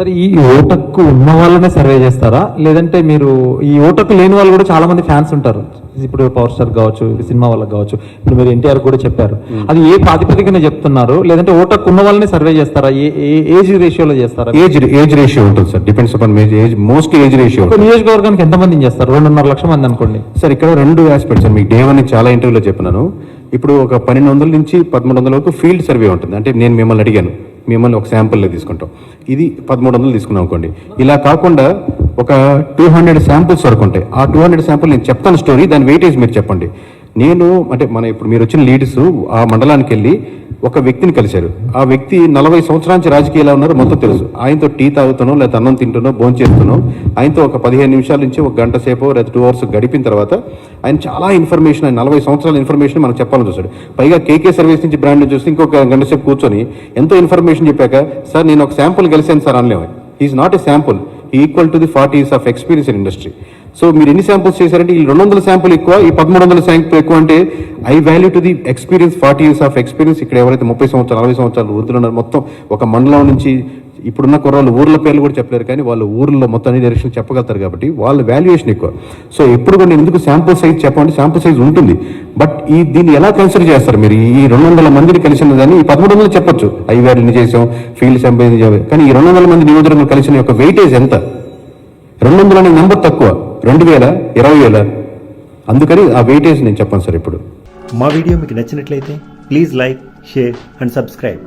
Sir ఈ ఓటక్కు ఉన్న వాళ్ళనే సర్వే చేస్తారా? లేదంటే మీరు ఈ ఓటక్కు లేని వాళ్ళు కూడా చాలా మంది ఫ్యాన్స్ ఉంటారు. ఇప్పుడు పవర్ స్టార్ కావచ్చు సినిమా వాళ్ళకి కావచ్చు ఇప్పుడు మీరు ఎన్టీఆర్ కూడా చెప్పారు. అది ఏ ప్రాతిపదికన చెప్తున్నారు? లేదంటే ఓటక్కు ఉన్న వాళ్ళని సర్వే చేస్తారా? ఏ ఏజ్ రేషియోలో చేస్తారా? ఏజ్ ఏజ్ రేషియో ఉంటుంది sir. Depends upon age mostly age ratio నియోజకవర్గానికి ఎంత మందిని చేస్తారు? రెండున్నర లక్షల మంది అనుకోండి. సార్ ఇక్కడ రెండు ఆస్పెక్ట్స్ సార్. మీకు డే వన్ చాలా ఇంటర్వ్యూలో చెప్పినాను. ఇప్పుడు ఒక పన్నెండు వందల నుంచి పదమూడు వందల వరకు ఫీల్డ్ సర్వే ఉంటుంది. అంటే నేను మిమ్మల్ని అడిగాను. మిమ్మల్ని ఒక శాంపుల్లో తీసుకుంటాం. ఇది పదమూడు వందలు తీసుకున్నాం అనుకోండి. ఇలా కాకుండా ఒక టూ హండ్రెడ్ శాంపుల్స్ వరకు ఉంటాయి. ఆ టూ హండ్రెడ్ శాంపుల్ నేను చెప్తాను స్టోరీ దాని వెయిటేజ్ మీరు చెప్పండి. నేను అంటే మన ఇప్పుడు మీరు వచ్చిన లీడ్స్ ఆ మండలానికి వెళ్ళి ఒక వ్యక్తిని కలిశారు. ఆ వ్యక్తి నలభై సంవత్సరాల నుంచి రాజకీయాలు ఉన్నారో మొత్తం తెలుసు. ఆయనతో టీ తాగుతానో లేదా అన్నం తింటున్నో భోజనం చేస్తున్నో ఆయనతో ఒక పదిహేను నిమిషాల నుంచి ఒక గంట సేపు లేదా టూ అవర్స్ గడిపిన తర్వాత ఆయన చాలా ఇన్ఫర్మేషన్ ఆయన నలభై సంవత్సరాల ఇన్ఫర్మేషన్ మనకు చెప్పాలని చూశాడు. పైగా కేకే సర్వీస్ నుంచి బ్రాండ్ చూసి ఇంకొక గంట సేపు కూర్చొని ఎంతో ఇన్ఫర్మేషన్ చెప్పాక సార్ నేను ఒక శాంపుల్ కలిసాను సార్ అనలేము. Is not a sample equal to the forty years of experience in industry so మీరు ఎన్ని శాంపుల్స్ చేశారంటే ఈ రెండు వందల శాంపుల్ ఎక్కువ ఈ పదమూడు వందల శాంపుల్ ఎక్కువ అంటే I value to the experience forty years of experience ఇక్కడ ఎవరైతే ముప్పై సంవత్సరాలు అరవై సంవత్సరాలు వృద్ధులు ఉన్నారు మొత్తం ఒక మండలం నుంచి ఇప్పుడున్న కుర్రాళ్ళు ఊర్ల పేర్లు కూడా చెప్పలేరు కానీ వాళ్ళు ఊర్లో మొత్తం అన్ని డైరెక్షన్ చెప్పగలుగుతారు కాబట్టి వాళ్ళ వాల్యుయేషన్ ఎక్కువ. సో ఎప్పుడు కూడా నేను ఎందుకు శాంపుల్ సైజ్ చెప్పండి శాంపుల్ సైజ్ ఉంటుంది. బట్ ఈ దీన్ని ఎలా కన్సిడర్ చేస్తారు మీరు? ఈ రెండు వందల మందిని కలిసిన దాన్ని ఈ పదమూడు వందలు చెప్పొచ్చు ఐ వాల్యూని చేసాం ఫీల్డ్ శాంపుల్ కానీ ఈ రెండు వందల మంది నియోజకవర్గం కలిసిన యొక్క వెయిటేజ్ ఎంత? రెండు వందలు అనే నెంబర్ తక్కువ. రెండు వేల ఇరవై వేల అందుకని ఆ వెయిటేజ్ నేను చెప్పాను సార్ ఇప్పుడు. మా వీడియో మీకు నచ్చినట్లయితే please like share and subscribe